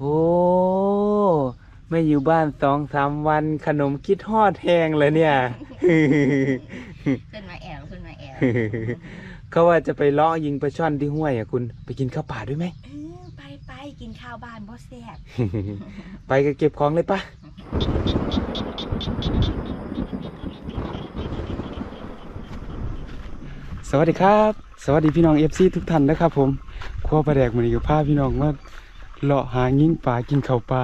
โอ้ไม่อยู่บ้านสองสามวันขนมคิดฮอดแห้งเลยเนี่ย ขึ้นมาแอวขึ้นมาแอวเขาว่าจะไปเลาะยิงปลาช่อนที่ห้วยอะคุณ ไปกินข้าวป่าด้วยไหม เออไปไปกินข้าวบ้านบ่แซ่บไปก็เก็บของเลยปะสวัสดีครับ สวัสดีพี่น้องเอฟซีทุกท่านนะครับผมครัวปลาแดกมันนี้กับพาพี่น้องมา เลาะหางิ้งปลากินเข้าปลา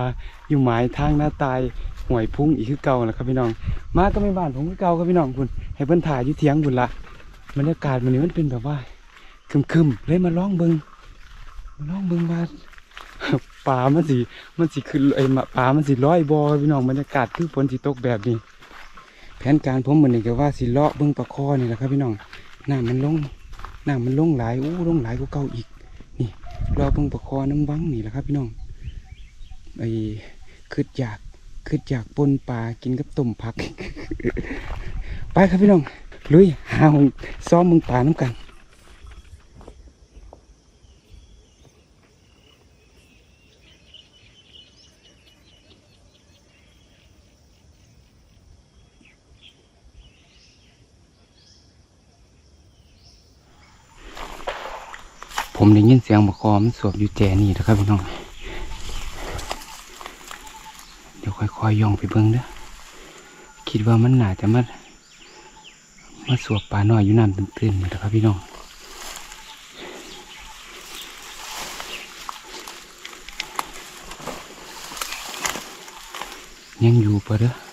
อยู่หมายทางหน้าตายหวยพุ่งอีกคือเก่านะครับพี่น้อง มาก็ไม่บ้านผมคือเก่าครับพี่น้องคุณให้เพิ่นถ่ายอยู่เถียงบุญละบรรยากาศมันนี้มันเป็นแบบว่าคึมๆเลยมาลองเบิงมาลองเบิงว่าปลามันสิมันสิขึ้นไอ้มาปลามันสิลอยบอพี่น้องบรรยากาศคือฝนสิตกแบบนี้ แผนการผมเหมือนนี่ก็ว่าสิเลาะเบิ้งปลาคอนี่แหละครับพี่น้องน้ำมันลงน้ำมันลงหลายอู้ลงหลายกว่าเก่าอีกนี่ รอเบิ่งประคอน้ำวังนี่แหละครับพี่น้องไอ้คืดอยากคืดอยากปนปลากินกับต้มผัก ไปครับพี่น้องลุยหาหงซ้อมมึงปลาน้ำกัน ผมได้ยินเสียงบกคอมันสวบอยู่แจนี่นะครับพี่น้อง เดี๋ยวค่อยๆย่องไปเบิ้งเด้อคิดว่ามันหนาจะมามาสวบปลาหน้อยอยู่น้ำตื้นๆนะครับพี่น้องยังอยู่ปะเด้อ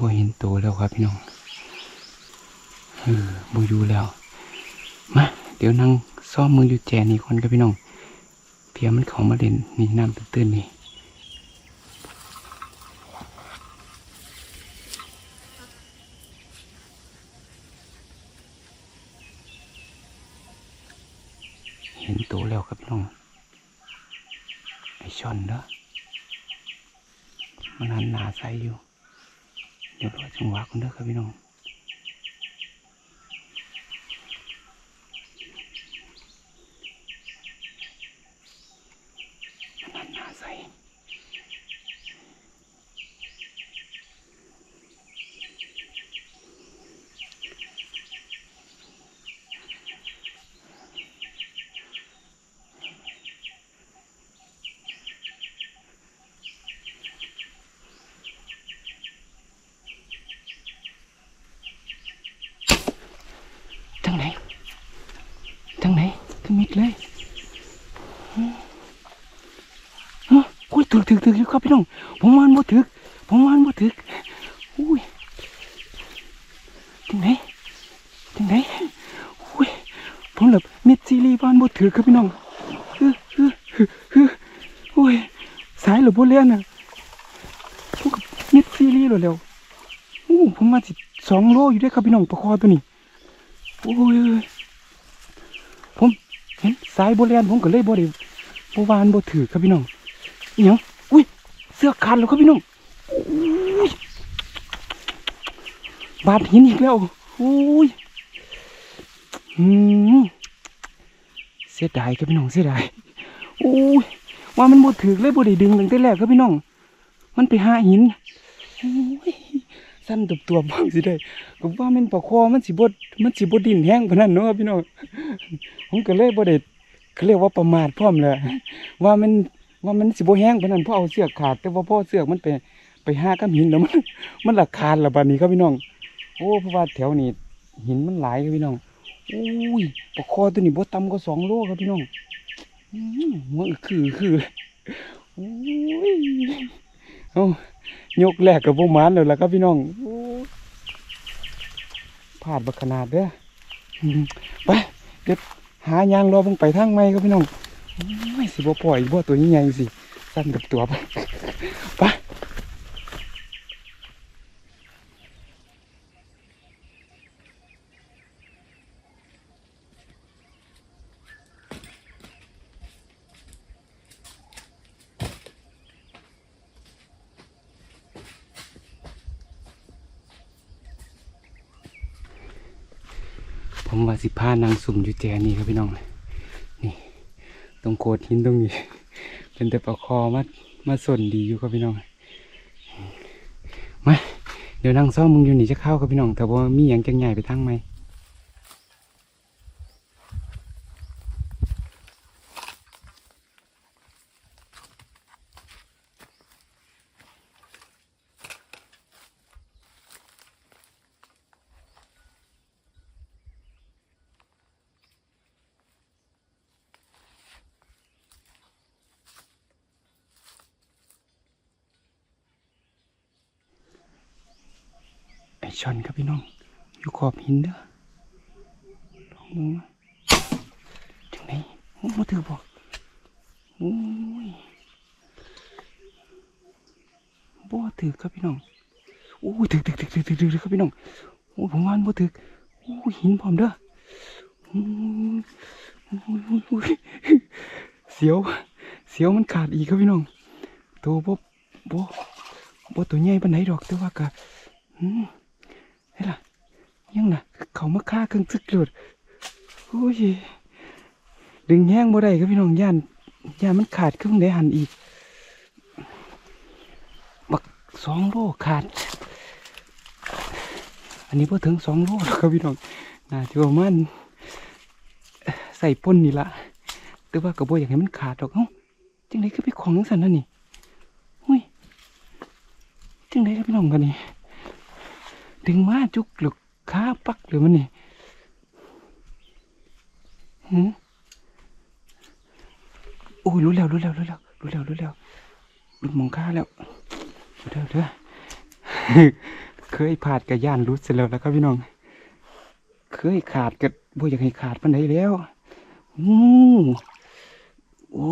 บ่เห็นตัวแล้วครับพี่น้องเออบ่อยู่แล้ว มาเดี๋ยวนั่งซ่อมมืออยู่แจนี่คนครับพี่น้อง เพียมันเขามาเล่นนี่น้ำตื้นๆนี่เห็นตัวแล้วครับพี่น้องไอช่อนเด้อมันหันหนาใสอยู่ เดี๋ยวรอจังหวะคนเด้อครับพี่น้องมันหันหน้าใสทั้งไหนทั้งไหนทั้งมิดเลยอืมฮะอุ้ย ถึกถึกถึกอยู่ครับพี่น้องผมวานบ่ถึกผมวานบ่ถึกอุ้ยทั้งไหนทั้งไหนอุ้ยผมแบบมิดซีรีส์วานบ่ถึกครับพี่น้องฮึฮึฮึฮึอุ้ยสายหรือบ่เลียนอะผมกับมิดซีรีส์แล้วแล้วอู้ผมมาสิสองโลอยู่ด้วยครับพี่น้องประคอตัวนี้โอ้ยผมเห็นสายโบราณผมก็เลยบ่ได้บ่วานบ่ถือครับพี่น้องอิหยังอุ้ย สื้อขาดแล้วครับพี่น้องบาดหินอีกแล้วอุ้ยเสียดายครับพี่น้องเสียดายโอ้ยว่ามันบ่ถือเลยบ่ได้ดึงตั้งแต่แรกครับพี่น้อง มันไปหาหินโอ้ยสั้นตัวตัวบ้างสิได้ก็ว่ามันปลาคอมันสิบดมันสิบดดินแห้งพนันเนาะพี่น้องผมก็เลยบ่ได้เขาเรียกว่าประมาทพร้อมเลยว่ามัน ว่ามันสิบ่แห้งพนันพราะเอาเสือกขาด แต่ว่าพ่อเสือกมันไปไปหากับหินแล้วมันมันหละคานละบาดนี้ครับพี่น้อง โอ้เพราะว่าแถวนี้หินมันหลายครับพี่น้องโอ้ยปลาคอตัวนี้บ่ต่ำกว่าสองโลครับพี่น้องอืมหัวอึกคือคือโอ้ยเอายกแรกกับพวกมันแล้วล่ะครับพี่น้องโอ้ยพลาดบักขนาดเด้อไปเดี๋ยวหายางรอเพิ่งไปทางไม่ครับพี่น้อง ไม่สิบ่ปล่อยบ่ตัวนี้ใหญ่สิสั้นกับตัวไปไปผมว่าสิพานางสุ่มอยู่แจนี่ครับพี่น้องเลย ตรงโคดหินตรงนี้ เป็นแต่ปลาคอมามาส่นดีอยู่ครับพี่น้องมาเดี๋ยวนั่งซ่อมมึงอยู่นี่จะเข้าครับพี่น้องแต่ว่ามีอย่างจังใหญ่ไปทั้งไหม ชอนครับพี่น้อง อยู่ขอบหินเด้อลองมึงมาถึงไหนโอ้มาถือบอกโอ้ยบ่ถือครับพี่น้องโอ้ยถือถือถือถือถือถือครับพี่น้องโอ้ผมว่านบ่ถือโอ้หินพร้อมเด้อโอ้ยโอ้ยโอ้ยโอ้ยเสียว เสียวมันขาดอีกครับพี่น้องตัวบ่บ่บ่ตัวใหญ่ปานไหนดอกแต่ว่าก็อืม เฮ้ล่ะ ยังน่ะ เขามาฆ่าเครื่องซึกหลุดโอ้ย ดึงแห้งบ่ได้ครับพี่น้องย่านย่านมันขาดเครื่องได้หันอีก บักสองโลขาด อันนี้พอถึงสองโลแล้วครับพี่น้องน่าจะประมาณใส่ป่นนี่ละแต่ว่าก็บ่อยากให้มันขาดดอกเอ้าจังไดก็ไปของจังสันนั่นนี่หุ้ยจังไดครับพี่น้องกันนี่ ดึงมาจุกหลุกขาปักหรือมันนี่หืมโอ้ยรู้แล้วรู้แล้วรู้แล้วรู้แล้วรู้แล้วรู้มองข้าแล้วเด้อเด้อเคยขาดกับย่านรู้เสร็จแล้วนะครับพี่น้อง เคยขาดกับบ่อยากให้ขาดปันไหนแล้วอู้โอ้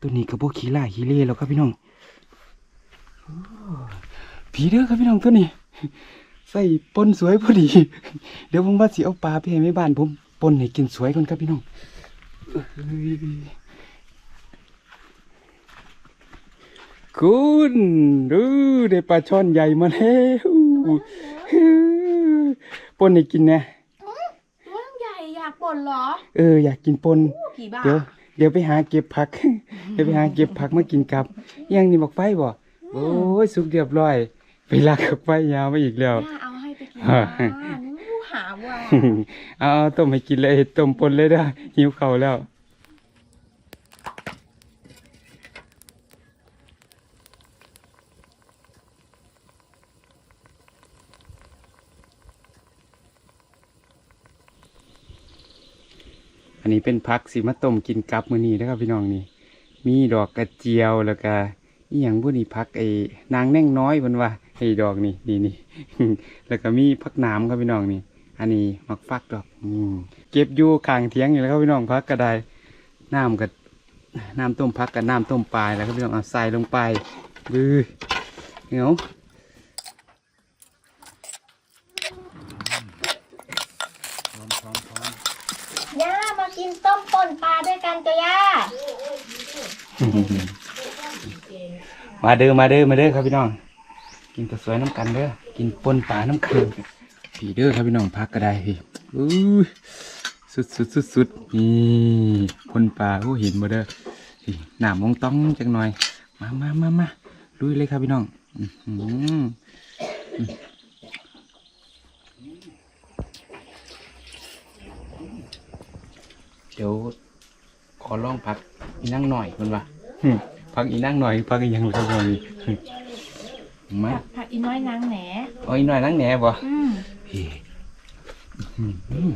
ตัวนี้กับโบขี้ล่าขี้เล่แล้วครับพี่น้องผีเด้อครับพี่น้องตัวนี้ ใส่ปนสวยพอดี เดี๋ยวผมว่าสิเอาปลาไปให้แม่บ้านผมปนให้กินสวยก่อนครับพี่น้องเอ้ยคุณดูได้ปลาช่อนใหญ่มาแล้วปนให้กินนะเรื่องใหญ่อยากบ่นเหรอ เอออยากกินปนกี่บาทเดี๋ยวเดี๋ยวไปหาเก็บผัก เดี๋ยวไปหาเก็บผักมากินกับยังนี่บอกไฟบ่โอ้ยสุกเรียบร้อย ไปลากกับไฟยาวมาอีกแล้ว ย่าเอาให้ไปกินฮะบ้านอู้หาว่าเอาเอาต้มให้กินเลยต้มปนเลยเด้อหิวเข่าวแล้ว อันนี้เป็นพักสิมาต้มกินกับมื้อนี้นะครับพี่น้องนี่ มีดอกกระเจียวแล้วก็อีหยังพวกนี้พักไอ้นางแน่งน้อยเพิ่นว่า ไอ้ดอกนี่นี่นี่ แล้วก็มีพักหน้ำครับพี่น้องนี่ อันนี้มักฟักดอกอืมเก็บอยู่ข้างเถียงอยู่แล้วครับพี่น้องพักก็ได้น้ำกับน้ำต้มพักกับน้ำต้มปลาแล้วครับพี่น้องเอาใส่ลงไปดื้อเหนียวย่ามากินต้มป่นปลาด้วยกันจ้ะย่ามาเด้อมาเด้อมาเด้อครับพี่น้อง กินตัวสวยน้ำกันเด้อกินปนปลาน้ำคืนผีเด้อครับพี่น้องพักก็ได้พี่อู้ยสุดสุดสุดสุดนี่ปนปลาโอ้เห็นบ่เด้อนี่หนามมองต้องจังหน่อย มามามามาลุยเลยครับพี่น้องอื้อหือเดี๋ยวขอลองพักอีนั่งหน่อยมันวะหึพักอีนั่งหน่อยพักอีหยังเลยครับพี่น้องนี่หึ มาผักผักอีน้อยนางแหนเอาอีหน่อยนั่งแหน่บ่อืมพี่อื้อหือ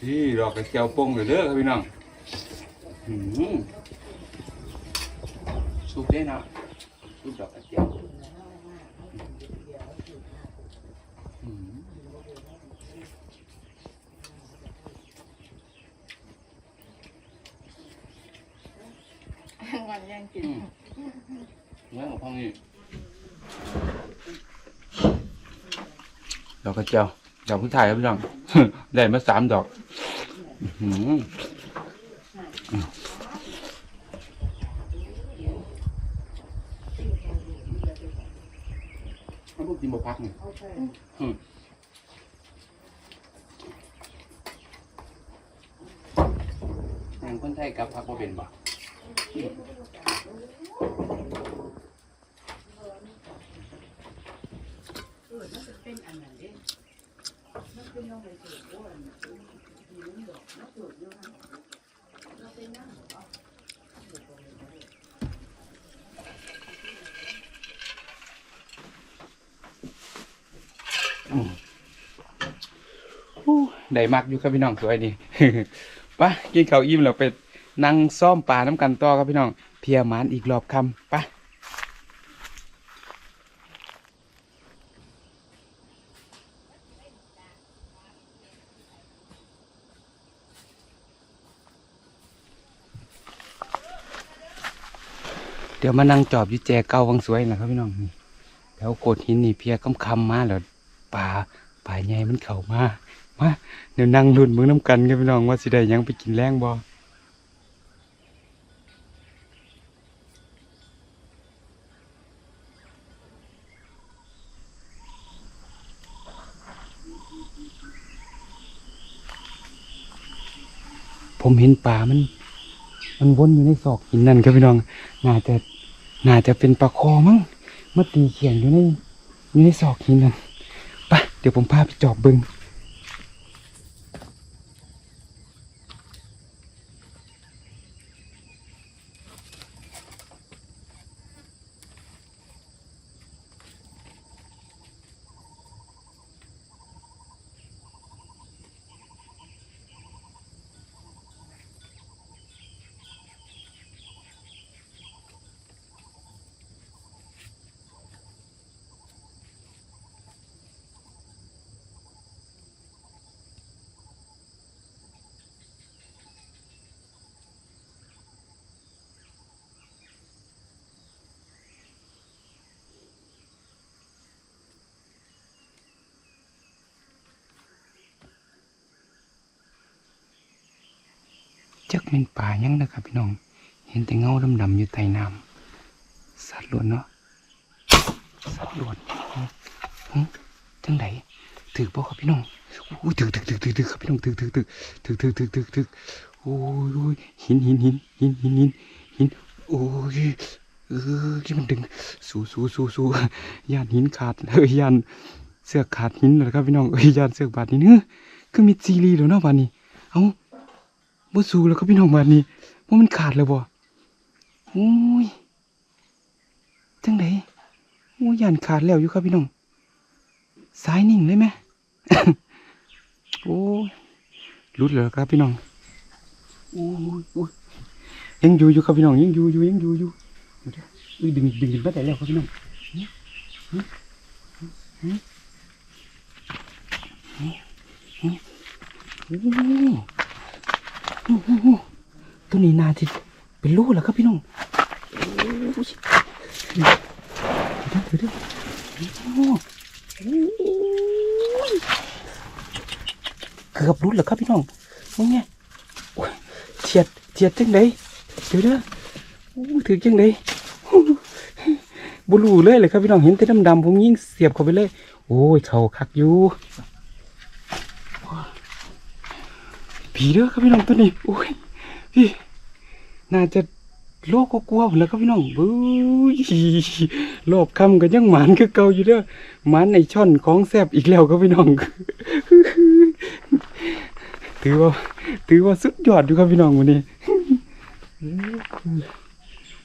พี่ดอกกระเจียวปงเลยเด้อครับพี่น้องอื้อหือสุกได้เนาะสุกดอกกระเจียว งกันย่งกินเหมือนอนี่ดอกกระเจียวดอกผู้ชายครับพี่น้อง ได้มาสามดอกเขาต้องกินบะพักนี่งคนไทยกับพักบ่เป็นบ่ ได้มักอยู่ครับพี่น้องสวยดีไปะกินข้าวอิ่มแล้วไป นั่งซ่อมปลาน้ำกันต่อครับพี่น้องเพียหมานอีกรอบคำไปะเดี๋ยวมานั่งจอบยู่แจเก่าวังสวยนะครับพี่น้องนี่แถวโกดหินนี่เพียคำคำมาแล้วปลาปลาใหญ่มันเข้ามามาเดี๋ยวนั่งรุ่นมือน้ำกันครับพี่น้องว่าสิได้ยังไปกินแรงบ่ ผมเห็นปลามัน มันวนอยู่ในซอกหินนั่นครับพี่น้อง น่าจะน่าจะเป็นปลาคอมั้งมาตีเขียนอยู่ในอยู่ในซอกหินนั่นไปเดี๋ยวผมพาไปจอบเบิง จักเป็นป่ายังนะครับพี่น้อง เห็นแต่เงาดำๆอยู่ใต้น้ำสัตว์ล้วนเนาะสัตว์ล้วนจังไดถือบ่ครับพี่น้องอู้ถือถือถือถือถือครับพี่น้องถือถือถือถือถือถือถือถือโอ้ยโอ้ยหินหินหินหินหินหินหินโอ้ยเออที่มันดึงสู้สู้สู้สู้ยานหินขาดเอ้ยยานเสือกขาดหินนะครับพี่น้องเอ้ยยานเสือกบาดนี่เนื้อคือมีซีรีส์แล้วเนาะบาดนี้เอ้า บ่สู้แล้วก็พี่น้องบาดนี้ว่ามันขาดแล้วบ่โอ้ยจังไดโอ้ยยานขาดแล้วอยู่ครับพี่น้องสายนิ่งเลยไหมโอ้ยหลุดแล้วครับพี่น้องโอ้ยโอ้ยยังอยู่อยู่ครับพี่น้องยังอยู่อยู่ยังอยู่อยู่เดี๋ยวเดี๋ยวดึงดึงดึงมาแต่แล้วครับพี่น้องหึหึหึหึหึโอ้ยโอ้โห ตัวนี้นาที่เป็นลูกแล้วครับพี่น้องโอ้ยเดี๋ยวเดี๋ยวเกือบรุดแล้วครับพี่น้องมองไงโอ้ยเฉียดเฉียดจังไดเดี๋ยวเด้อถือจังไดโอ้บุรูเลยเลยครับพี่น้องเห็นแต่ดำๆผมยิงเสียบเข้าไปเลย โอ้ยเขาคักอยู่ ผีเด้อครับพี่น้องตัวนี้โอ้ยพี่น่าจะโลกก็กลัวผมแล้วครับพี่น้องบู้ยโลบคำก็ยังหมานคือเก่าอยู่เด้อหมานในช่อนของแซบอีกแล้วครับพี่น้อง ถือว่า ถือว่าสุดยอดอยู่ครับพี่น้องวันนี้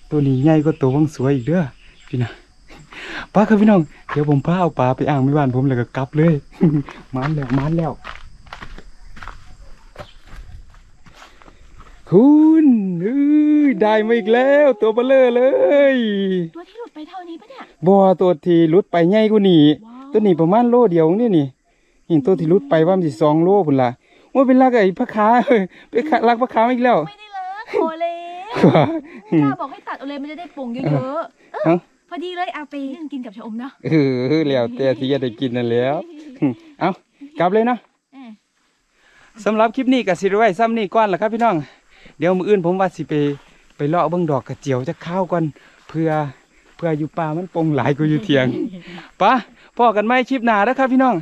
ตัวนี้ใหญ่ก็ตัววังสวยอีกเด้อพี่น้องป้าครับพี่น้อง เดี๋ยวผมพาเอาปลาไปอ่างไม่บ้านผมแล้วก็กลับเลยหมานแล้วหมานแล้ว คุณเอ้ยได้มาอีกแล้ว ตัวเบลเลอเลย ตัวที่หลุดไปเท่านี้ปะเนี่ยบัวตัวที่หลุดไปใหญ่กว่านี้ว้าว ตัวนี้ประมาณโลเดียวนี่นี่เห็นตัวที่หลุดไปว่ามันสิสองโลพุ่นละว่าเป็นลักไอ้พระค้าเอ้ยเป็นลักพระค้ามาอีกแล้วไม่ได้เลยโคเลยป้าบอกให้ตัดเอาเลยมันจะได้ปรุงเยอะๆเออเอ้า พอดีเลยเอาไปนึ่งกินกับชะอมเนาะเออแล้วแต่ที่จะได้กินนั่นแหล้วเอากลับเลยเนาะ เออ สำหรับคลิปนี้ก็สิได้ไว้ซ้ำนี่ก่อนล่ะครับพี่น้อง เดี๋ยวมื้ออื่นผมว่าสิไปไปเลาะเบิ่งดอกกระเจียวจะข้าวก่อนเพื่อเพื่ออยู่ป่ามันปงหลายกว่าอยู่เถียงปะพอกันไหมคลิปหน้าแล้วครับพี่น้อง